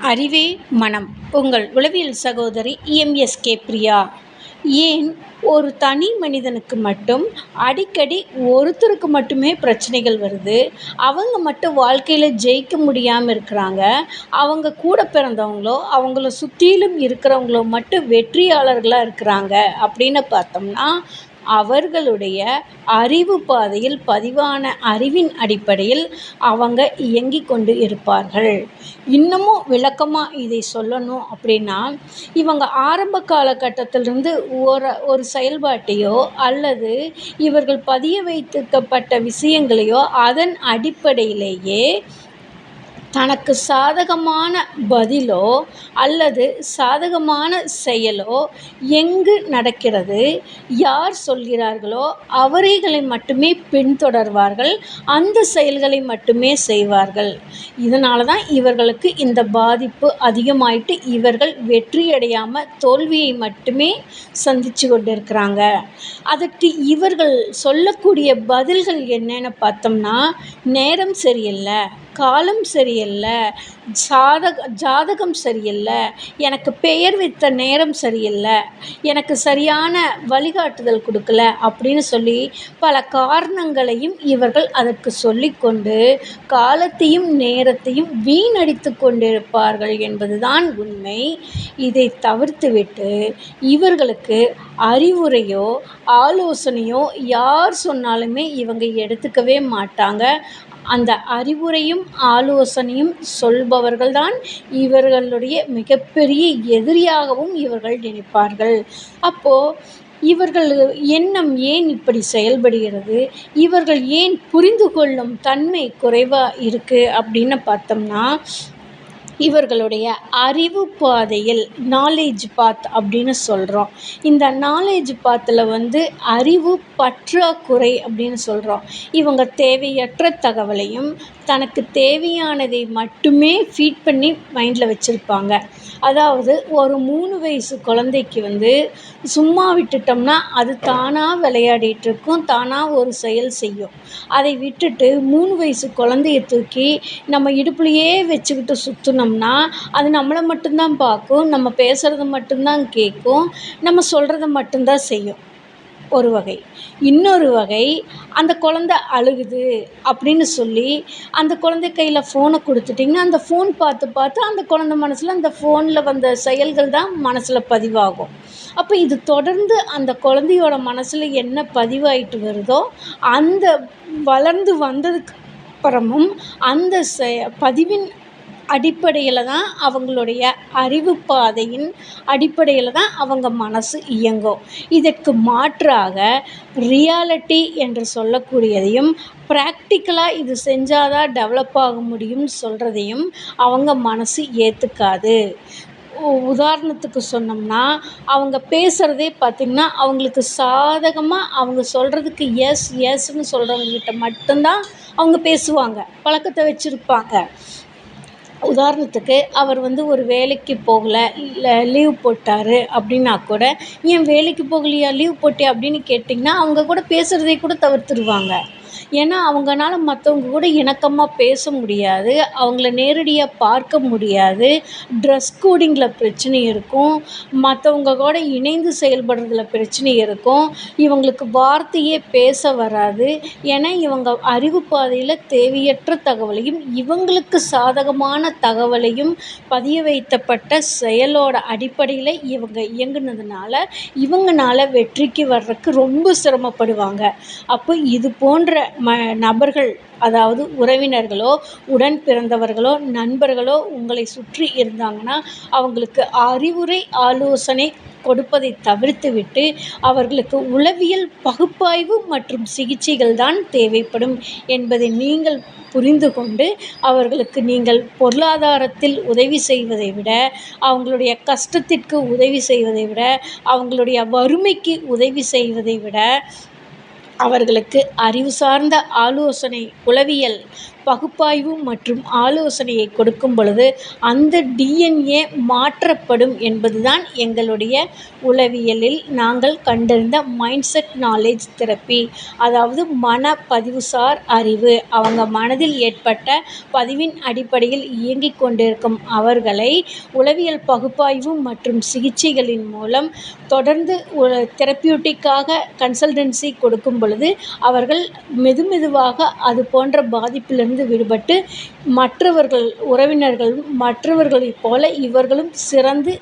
அறிவே மனம். உங்கள் உளவியல் சகோதரி இஎம்எஸ்கே பிரியா. ஏன் ஒரு தனி மனிதனுக்கு மட்டும் அடிக்கடி ஒருத்தருக்கு மட்டுமே பிரச்சனைகள் வருது? அவங்க மட்டும் வாழ்க்கையில் ஜெயிக்க முடியாமல் இருக்கிறாங்க. அவங்க கூட பிறந்தவங்களோ அவங்கள சுற்றிலும் இருக்கிறவங்களோ மட்டும் வெற்றியாளர்களாக இருக்கிறாங்க அப்படின்னு பார்த்தோம்னா அவர்களுடைய அறிவு பாதையில் பதிவான அறிவின் அடிப்படையில் அவங்க இயங்கி கொண்டு இருப்பார்கள். இன்னமும் விளக்கமாக இதை சொல்லணும் அப்படின்னா இவங்க ஆரம்ப காலகட்டத்திலிருந்து ஒரு ஒரு செயல்பாட்டையோ அல்லது இவர்கள் பதிய வைத்திருக்கப்பட்ட விஷயங்களையோ அதன் அடிப்படையிலேயே தனக்கு சாதகமான பதிலோ அல்லது சாதகமான செயலோ எங்கு நடக்கிறது? யார் சொல்கிறார்களோ அவரைகளை மட்டுமே பின்தொடர்வார்கள். அந்த செயல்களை மட்டுமே செய்வார்கள். இதனால தான் இவர்களுக்கு இந்த பாதிப்பு அதிகமாயிட்டு இவர்கள் வெற்றி அடையாமல் தோல்வியை மட்டுமே சந்தித்து கொண்டு இருக்கிறாங்க அதற்கு இவர்கள் சொல்லக்கூடிய பதில்கள் என்னென்னு பார்த்தோம்னா நேரம் சரியில்லை. காலம் சரியில்லை ஜாதக ஜாதகம் சரியில்லை எனக்கு பெயர் வைத்த நேரம் சரியில்லை எனக்கு சரியான வழிகாட்டுதல் கொடுக்கல அப்படின்னு சொல்லி பல காரணங்களையும் இவர்கள் அதற்கு சொல்லிக்கொண்டு காலத்தையும் நேரத்தையும் வீணடித்து கொண்டிருப்பார்கள் என்பதுதான் உண்மை. இதை தவிர்த்துவிட்டு இவர்களுக்கு அறிவுரையோ ஆலோசனையோ யார் சொன்னாலுமே இவங்க எடுத்துக்கவே மாட்டாங்க. அந்த அறிவுரையும் ஆலோசனையும் சொல்பவர்கள் தான் இவர்களுடைய மிகப்பெரிய எதிரியாகவும் இவர்கள் நினைப்பார்கள். அப்போது இவர்கள் எண்ணம் ஏன் இப்படி செயல்படுகிறது? இவர்கள் ஏன் புரிந்து கொள்ளும் தன்மை குறைவாக இருக்குது அப்படின்னு பார்த்தோம்னா இவர்களுடைய அறிவு பாதையில் நாலேஜ் பாத் அப்படின்னு சொல்கிறோம் இந்த நாலேஜ் பாத்தில் வந்து அறிவு பற்றாக்குறை அப்படின்னு சொல்கிறோம் இவங்க தேவையற்ற தகவலையும் தனக்கு தேவையானதை மட்டுமே ஃபீட் பண்ணி மைண்டில் வச்சுருப்பாங்க. அதாவது ஒரு மூணு வயசு குழந்தைக்கு வந்து சும்மா விட்டுட்டோம்னா அது தானாக விளையாடிட்டுருக்கும் தானாக ஒரு செயல் செய்யும். அதை விட்டுட்டு மூணு வயசு குழந்தைய தூக்கி நம்ம இடுப்புலையே வச்சுக்கிட்டு சுற்றுனோம்னா அது நம்மளை மட்டும்தான் பார்க்கும் நம்ம பேசுகிறத மட்டும்தான் கேட்கும் நம்ம சொல்கிறத மட்டும்தான் செய்யும். ஒரு வகை. இன்னொரு வகை அந்த குழந்த அழுகுது அப்படின்னு சொல்லி அந்த குழந்தை கையில் ஃபோனை கொடுத்துட்டிங்கன்னா அந்த ஃபோன் பார்த்து பார்த்து அந்த குழந்த மனசில் அந்த ஃபோனில் வந்த செயல்கள் தான் மனசில் பதிவாகும். அப்போ இது தொடர்ந்து அந்த குழந்தையோட மனசில் என்ன பதிவாயிட்டு வருதோ அந்த வளர்ந்து வந்ததுக்கு அப்புறமும் அந்த செ பதிவின் அடிப்படையில் தான் அவங்களுடைய அறிவு பாதையின் அடிப்படையில் தான் அவங்க மனசு இயங்கும். இதற்கு மாற்றாக ரியாலிட்டி என்று சொல்லக்கூடியதையும் ப்ராக்டிக்கலாக இது செஞ்சால் தான் டெவலப் ஆக முடியும்னு சொல்கிறதையும் அவங்க மனசு ஏற்றுக்காது உதாரணத்துக்கு சொன்னோம்னா அவங்க பேசுகிறதே பார்த்திங்கன்னா அவங்களுக்கு சாதகமாக அவங்க சொல்கிறதுக்கு எஸ் எஸ்ன்னு சொல்கிறவங்ககிட்ட மட்டும்தான் அவங்க பேசுவாங்க பழக்கத்தை வச்சுருப்பாங்க. உதாரணத்துக்கு அவர் வந்து ஒரு வேலைக்கு போகல இல்லை லீவ் போட்டார் அப்படின்னா கூட ஏன் வேலைக்கு போகலையா? லீவ் போட்டியா? அப்படின்னு கேட்டிங்கன்னா அவங்க கூட பேசுகிறதே கூட தவிர்த்துடுவாங்க ஏன்னா அவங்கனால மற்றவங்க கூட இணக்கமாக பேச முடியாது அவங்கள நேரடியாக பார்க்க முடியாது ட்ரெஸ் கோடிங்கில் பிரச்சனை இருக்கும் மற்றவங்க கூட இணைந்து செயல்படுறதுல பிரச்சனை இருக்கும் இவங்களுக்கு வார்த்தையே பேச வராது ஏன்னா இவங்க அறிவு பாதையில் தேவையற்ற தகவலையும் இவங்களுக்கு சாதகமான தகவலையும் பதிய வைத்தப்பட்ட செயலோட அடிப்படையில் இவங்க இயங்குனதுனால இவங்கனால வெற்றிக்கு வர்றதுக்கு ரொம்ப சிரமப்படுவாங்க. அப்போ இது போன்ற ம நபர்கள் அதாவது உறவினர்களோ உடன் பிறந்தவர்களோ நண்பர்களோ உங்களை சுற்றி இருந்தாங்கன்னா அவங்களுக்கு அறிவுரை ஆலோசனை கொடுப்பதை தவிர்த்துவிட்டு அவர்களுக்கு உளவியல் பகுப்பாய்வு மற்றும் சிகிச்சைகள் தான் தேவைப்படும் என்பதை நீங்கள் புரிந்து கொண்டு அவர்களுக்கு நீங்கள் பொருளாதாரத்தில் உதவி செய்வதை விட அவங்களுடைய கஷ்டத்திற்கு உதவி செய்வதை விட அவங்களுடைய வறுமைக்கு உதவி செய்வதை விட அவர்களுக்கு அறிவு சார்ந்த ஆலோசனை உளவியல் பகுப்பாய்வு மற்றும் ஆலோசனையை கொடுக்கும் பொழுது அந்த டிஎன்ஏ மாற்றப்படும் என்பது தான் எங்களுடைய உளவியலில் நாங்கள் கண்டறிந்த மைண்ட் செட் நாலேஜ் தெரப்பி அதாவது மன பதிவுசார் அறிவு. அவங்க மனதில் ஏற்பட்ட பதிவின் அடிப்படையில் இயங்கிக் கொண்டிருக்கும் அவர்களை உளவியல் பகுப்பாய்வு மற்றும் சிகிச்சைகளின் மூலம் தொடர்ந்து தெரப்பியூட்டிக்காக கன்சல்டன்சி கொடுக்கும் பொழுது அவர்கள் மெது மெதுவாக அது போன்ற பாதிப்பிலிருந்து விடுபட்டு மற்றவர்கள் உறவினர்கள் மற்றவர்களைப் போல இவர்களும் சிறந்து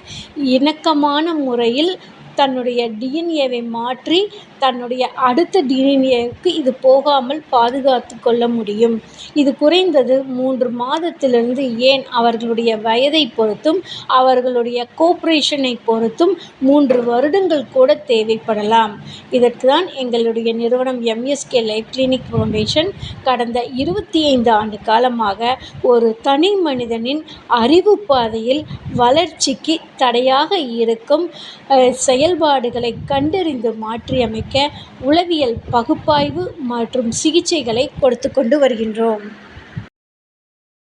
இணக்கமான முறையில் தன்னுடைய டிஎன்ஏவை மாற்றி தன்னுடைய அடுத்த டிஎன்ஏவுக்கு இது போகாமல் பாதுகாத்து கொள்ள முடியும். இது குறைந்தது மூன்று மாதத்திலிருந்து ஏன் அவர்களுடைய வயதை பொறுத்தும் அவர்களுடைய கோப்ரேஷனை பொறுத்தும் மூன்று வருடங்கள் கூட தேவைப்படலாம். இதற்கு தான் எங்களுடைய நிறுவனம் எம்எஸ்கே லைஃப் கிளினிக் ஃபவுண்டேஷன் கடந்த இருபத்தி ஐந்து ஆண்டு காலமாக ஒரு தனி மனிதனின் அறிவு பாதையில் வளர்ச்சிக்கு தடையாக இருக்கும் செயல் செயல்பாடுகளை கண்டறிந்து மாற்றியமைக்க உளவியல் பகுப்பாய்வு மற்றும் சிகிச்சைகளை கொடுத்து கொண்டு வருகின்றோம்.